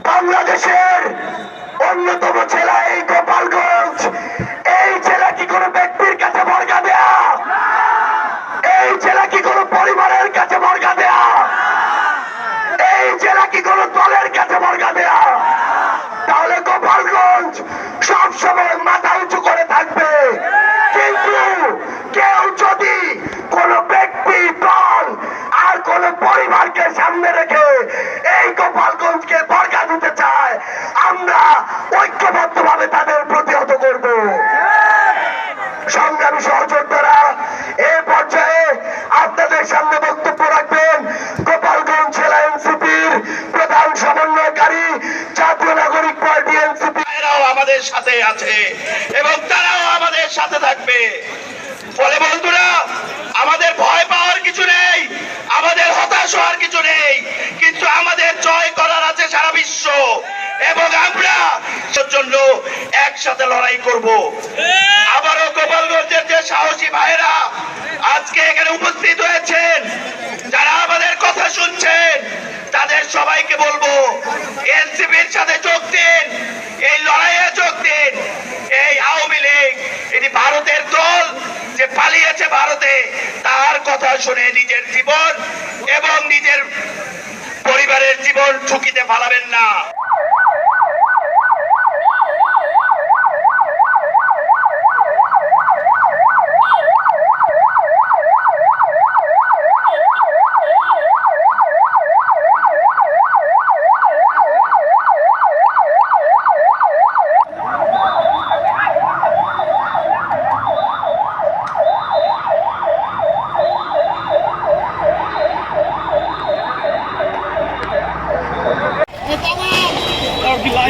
বাংলাদেশের অন্যতম জেলা এই গোপালগঞ্জ। এই জেলা কি কোনো ব্যক্তির কাছে বর্গা দেয়া? এই জেলা কি কোনো পরিবারের কাছে বর্গা দেয়া? এই জেলা কি কোনো দলের কাছে বর্গা দেয়া? তাহলে গোপালগঞ্জ সবসময় মাথা উঁচু করে থাকবে। কিন্তু কেউ যদি কোনো ব্যক্তি, দল আর কোন পরিবারকে সামনে রেখে ঐক্যবদ্ধ ভাবে তাদের প্রতিহত করব। সংগ্রামী সহযোদ্ধারা, এ পর্যায়ে আপনাদের সামনে বক্তব্য রাখবেন গোপালগঞ্জ জেলা এনসিপির প্রধান সমন্বয়কারী, জাতীয় নাগরিক পার্টি এনসিপি। এরাও আমাদের সাথে আছে এবং তারাও জন্য একসাথে লড়াই করব। আবারও গোপালগঞ্জের যে সাহসী ভাইরা আজকে এখানে উপস্থিত হয়েছেন, যারা আমাদের কথা শুনছেন, তাদের সবাইকে বলব, এনসিপির সাথে যোগ দিন, এই লড়াইয়ে যোগ দিন। এই আওয়ামী লীগ এটি ভারতের দল, যে পালিয়েছে ভারতে, তার কথা শুনে নিজের জীবন এবং নিজের পরিবারের জীবন ঝুঁকিতে ফালাবেন না।